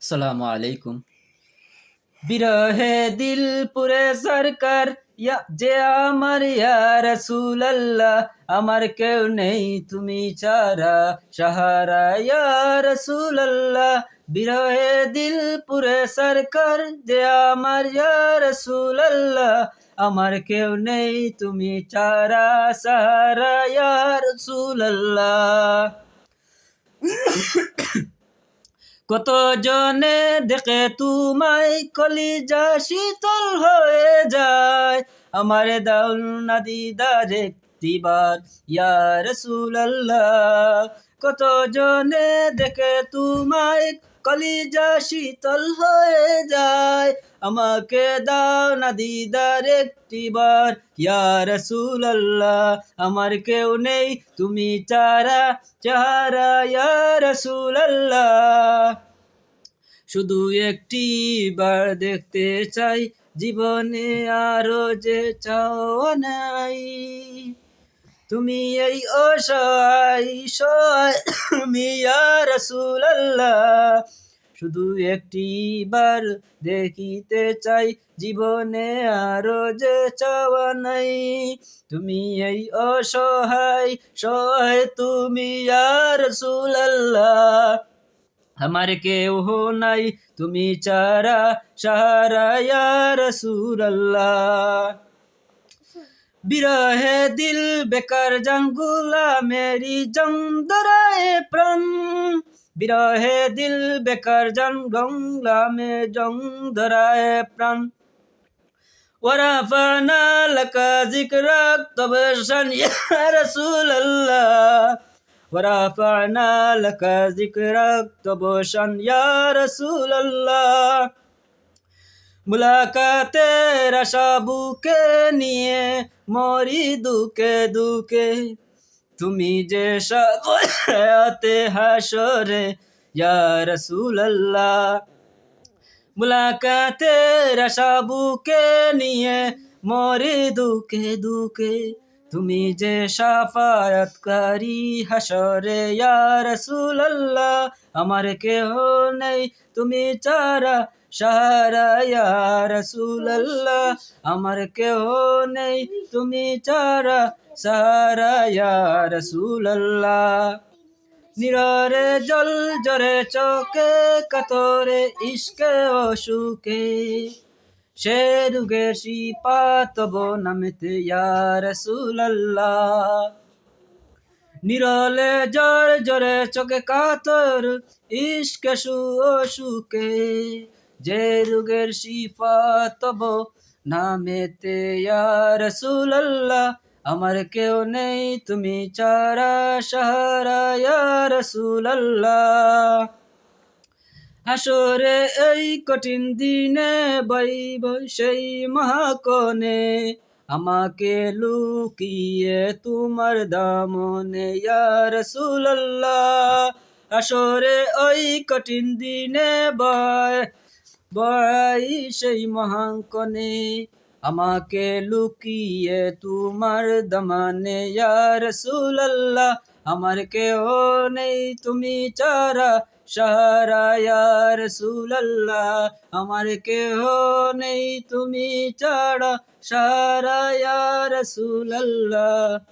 সালামু আলাইকুম। বিরহে দিল পুরে সরকার যে আমার, ইয়া রসুলাল্লাহ, আমার কেউ নেই তুমি চারা সাহারা, ইয়া রসুলাল্লাহ। বিরহে দিল পুরে সরকার, যে আমার, ইয়া রসুলাল্লাহ, আমার কেউ নেই তুমি চারা সাহারা, ইয়া রসুলাল্লাহ। কত জনে দেখে তোমায় কলিজা শীতল হয়ে যায়? আমার দাউল না দিদার একটিবার ইয়া রসুলাল্লাহ কত জনে দেখে তোমায় কলিজা শীতল হয়ে যায়। আমাকে দাও না দিদার একটিবার ইয়া রসুলাল্লাহ, আমার কেউ নেই, তুমি চারা চারা ইয়া রসুলাল্লাহ, শুধু একটি বার দেখতে চাই। জীবনে আরও যে চাওয়া নাই। তুমি এই অসহায়, সহায়, তুমি ইয়া রসুলাল্লাহ শুধু একটি বার দেখিতে চাই, জীবনে আরও যে চাওয়া নাই। তুমি এই অসহায়, সহায় তুমি ইয়া রসুলাল্লাহ আমার কেউ নাই, তুমি চারা সাহারা ইয়া রসুলাল্লাহ বিরহে দিল বেকার জঙ্গুলা, মেরি জংদরায় প্রাণ বিরহে দিল বেকার জঙ্গলা মে জংদরায় প্রাণ ورفعنا لك ذكرك طبشا يا رسول الله ورفعنا لك ذكرك طبشا يا رسول الله মুলাকাতের আশা বুকে নিয়ে মরি দুকে দুকে তুমি যে সাথে হাসরে রসুল আল্লাহ মুলাকাতের আশা নিয়ে মরে দুকে দুকে তুমি যে সাফায়াতকারী হাসরে রসুলাল্লাহ, আমার কেহ নেই। তুমি চারা সাহারা ইয়া রসুলাল্লাহ, আমার কেহ নেই। তুমি চারা সাহারা ইয়া রসুলাল্লাহ। নিররে জল জরে চোখে, কাতরে ইস্কে অসুকে তব নামেতে ইয়া রসুলাল্লাহ নিরলে জর জরে চোখে কাতর ইস্কে সু অসুকে যে রুগের শিফা তব নামেতে রসুলাল্লাহ আমার কেউ নেই তুমি চারা সাহারা রসুলাল্লাহ হাসরে এই কঠিন দিনে বৈব সেই মহাকনে আমাকে লুকিয়ে তোমার দামনে রসুলাল্লাহ। হাসরে ওই কঠিন দিনে বয় বয় সেই মহাঙ্কনে আমাকে লুকিয়ে তোমার দমানে রসুলাল্লাহ। আমার কেউ নেই তুমি চারা সাহারা ইয়া রসুলাল্লাহ আমার কেহ নেই তুমি ছাড়া। সাহারা ইয়া রসুলাল্লাহ